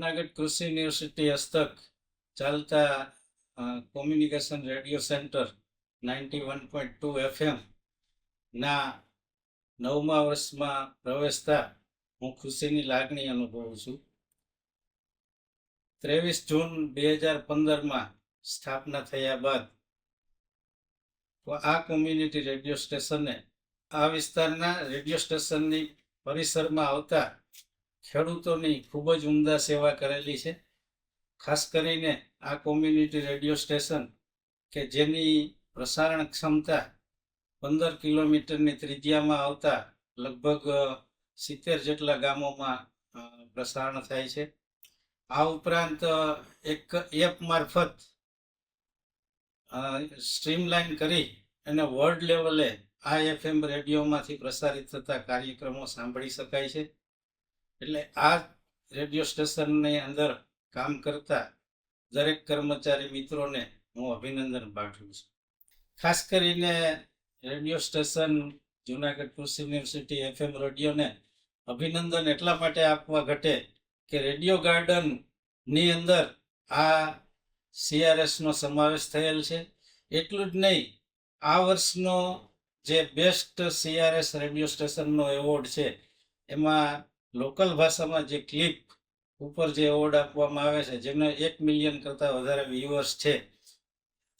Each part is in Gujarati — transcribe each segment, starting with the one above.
જુનાગઢ કૃષિ યુનિવર્સિટી હસ્તક ચાલતા communication radio centre ninety one point two FM ના નવમા વર્ષમાં પ્રવેશતા હું ખુશીની લાગણી અનુભવું છું. ત્રેવીસ જૂન બે હજાર પંદરમાં સ્થાપના થયા બાદ આ કોમ્યુનિટી રેડિયો સ્ટેશને આ વિસ્તારના રેડિયો સ્ટેશનની પરિસરમાં આવતા ખેડૂતોની ખૂબ જ ઉમદા સેવા કરેલી છે. ખાસ કરીને આ કોમ્યુનિટી રેડિયો સ્ટેશન કે જેની પ્રસારણ ક્ષમતા પંદર કિલોમીટરની ત્રિજ્યામાં આવતા લગભગ સિત્તેર જેટલા ગામોમાં પ્રસારણ થાય છે. આ ઉપરાંત એક એપ મારફત સ્ટ્રીમલાઇન કરી અને વર્લ્ડ લેવલે આ એફએમ રેડિયોમાંથી પ્રસારિત થતા કાર્યક્રમો સાંભળી શકાય છે. એટલે આ રેડિયો સ્ટેશનની અંદર કામ કરતા દરેક કર્મચારી મિત્રોને હું અભિનંદન પાઠવું છું. ખાસ કરીને રેડિયો સ્ટેશન, જુનાગઢ કૃષિ યુનિવર્સિટી એફએમ રેડિયોને અભિનંદન એટલા માટે આપવા ઘટે કે રેડિયો ગાર્ડનની અંદર આ સીઆરએસનો સમાવેશ થયેલ છે. એટલું જ નહીં, આ વર્ષનો જે બેસ્ટ સીઆરએસ રેડિયો સ્ટેશનનો એવોર્ડ છે, એમાં લોકલ ભાષામાં જે ક્લિપ ઉપર જે એવોર્ડ આપવામાં આવે છે જેમને એક મિલિયન કરતાં વધારે વ્યુઅર્સ છે,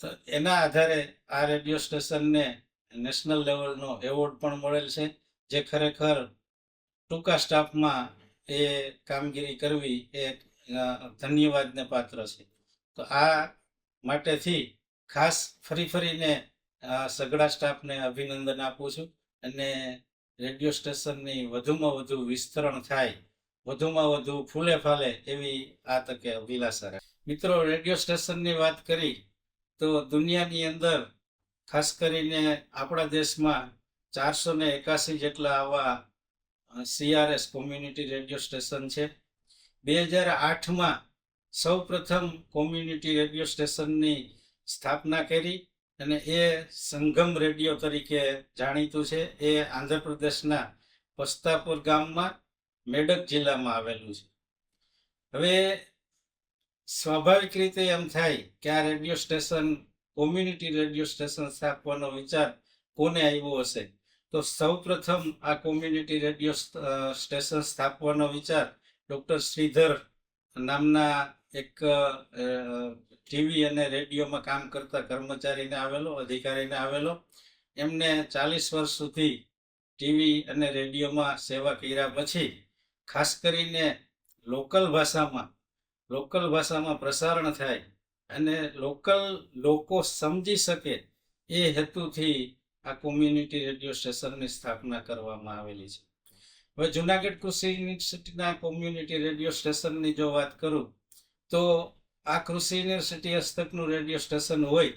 તો એના આધારે આ રેડિયો સ્ટેશનને નેશનલ લેવલનો એવોર્ડ પણ મળેલ છે, જે ખરેખર ટૂંકા સ્ટાફમાં એ કામગીરી કરવી એ ધન્યવાદને પાત્ર છે. તો આ માટેથી ખાસ ફરી ફરીને સઘળા સ્ટાફને અભિનંદન આપું છું અને રેડિયો સ્ટેશનની વધુમાં વધુ વિસ્તરણ થાય, વધુમાં વધુ ફૂલે ફાલે એવી આ તકે અભિલાષા રાખું. મિત્રો, રેડિયો સ્ટેશનની વાત કરી તો દુનિયાની અંદર ખાસ કરીને આપણા દેશમાં ચારસો ને એકાસી જેટલા આવા સીઆરએસ કોમ્યુનિટી રેડિયો સ્ટેશન છે બે હજાર આઠમાં સૌ પ્રથમ કોમ્યુનિટી રેડિયો સ્ટેશનની સ્થાપના કરી અને એ સંગમ રેડિયો તરીકે જાણીતું છે. એ આંધ્રપ્રદેશના પસ્તાપુર ગામમાં મેડક જિલ્લામાં આવેલું છે. હવે સ્વાભાવિક રીતે એમ થાય કે આ radio station, community radio station સ્થાપવાનો વિચાર કોને આવ્યો હશે? તો સૌ પ્રથમ આ કોમ્યુનિટી રેડિયો સ્ટેશન સ્થાપવાનો વિચાર ડૉક્ટર શ્રીધર નામના એક ટીવી અને રેડિયોમાં કામ કરતા કર્મચારીને આવેલો, અધિકારીને આવેલો. એમને ચાલીસ વર્ષ સુધી ટીવી અને રેડિયોમાં સેવા કર્યા પછી ખાસ કરીને લોકલ ભાષામાં લોકલ ભાષામાં પ્રસારણ થાય અને લોકલ લોકો સમજી શકે એ હેતુથી આ કોમ્યુનિટી રેડિયો સ્ટેશનની સ્થાપના કરવામાં આવેલી છે. હવે જુનાગઢ કૃષિ યુનિવર્સિટીના કોમ્યુનિટી રેડિયો સ્ટેશનની જો વાત કરું તો આ કૃષિ યુનિવર્સિટી હસ્તકનું રેડિયો સ્ટેશન હોય,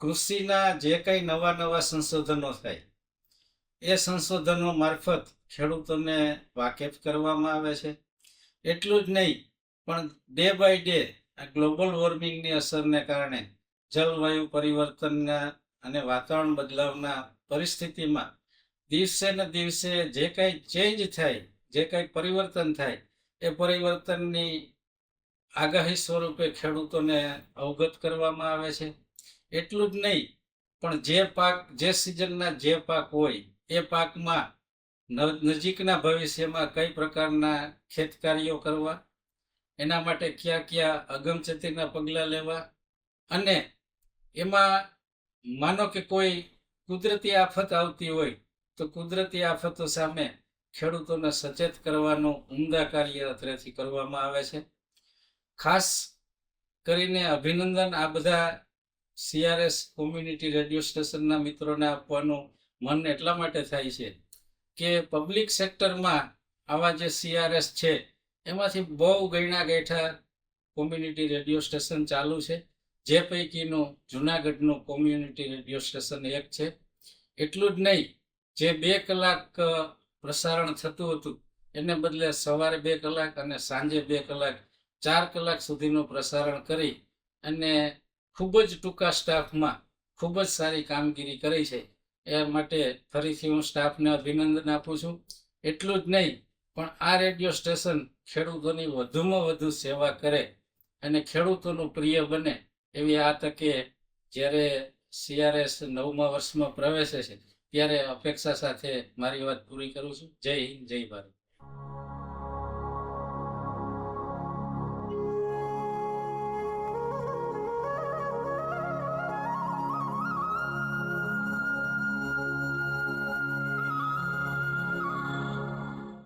કૃષિના જે કંઈ નવા નવા સંશોધનો થાય, એ સંશોધનો મારફત ખેડૂતોને વાકેફ કરવામાં આવે છે. એટલું જ નહીં, પણ ડે બાય ડે આ ગ્લોબલ વોર્મિંગની અસરને કારણે જલવાયુ પરિવર્તનના અને વાતાવરણ બદલાવના પરિસ્થિતિમાં દિવસે ને દિવસે જે કાંઈ ચેન્જ થાય, જે કાંઈ પરિવર્તન થાય, એ પરિવર્તનની આગાહી સ્વરૂપે ખેડૂતોને અવગત કરવામાં આવે છે. એટલું જ નહીં, પણ જે પાક, જે સિઝનના જે પાક હોય, એ પાકમાં નજીકના ભવિષ્યમાં કઈ પ્રકારના ખેત કાર્યો કરવા, એના માટે કયા કયા અગમચેતીના પગલાં લેવા, અને એમાં માનો કે કોઈ કુદરતી આફત આવતી હોય, તો કુદરતી આફતો સામે ખેડૂતોને સચેત કરવાનું ઉમદા કાર્ય અત્રેથી કરવામાં આવે છે. ખાસ કરીને અભિનંદન આ બધા સીઆરએસ કોમ્યુનિટી રેડિયો સ્ટેશનના મિત્રોને આપવાનું મન એટલા માટે થાય છે કે પબ્લિક સેક્ટરમાં આવા જે સીઆરએસ છે, એમાંથી બહુ ગયણા ગેઠા કોમ્યુનિટી રેડિયો સ્ટેશન ચાલુ છે. જે પૈકીનું જુનાગઢનું કોમ્યુનિટી રેડિયો સ્ટેશન એક છે. એટલું જ નહીં, જે બે કલાક પ્રસારણ થતું હતું, એને બદલે સવારે બે કલાક અને સાંજે બે કલાક ચાર કલાક સુધીનું પ્રસારણ કરી અને ખૂબ જ ટૂંકા સ્ટાફમાં ખૂબ જ સારી કામગીરી કરી છે. એ માટે ફરીથી હું સ્ટાફને અભિનંદન આપું છું. એટલું જ નહીં, પણ આ રેડિયો સ્ટેશન ખેડૂતોની વધુમાં વધુ સેવા કરે અને ખેડૂતોનું પ્રિય બને એવી આ તકે જ્યારે સીઆરએસ નવમા વર્ષમાં પ્રવેશે છે, ત્યારે અપેક્ષા સાથે મારી વાત પૂરી કરું છું. જય હિન્દ, જય ભારત.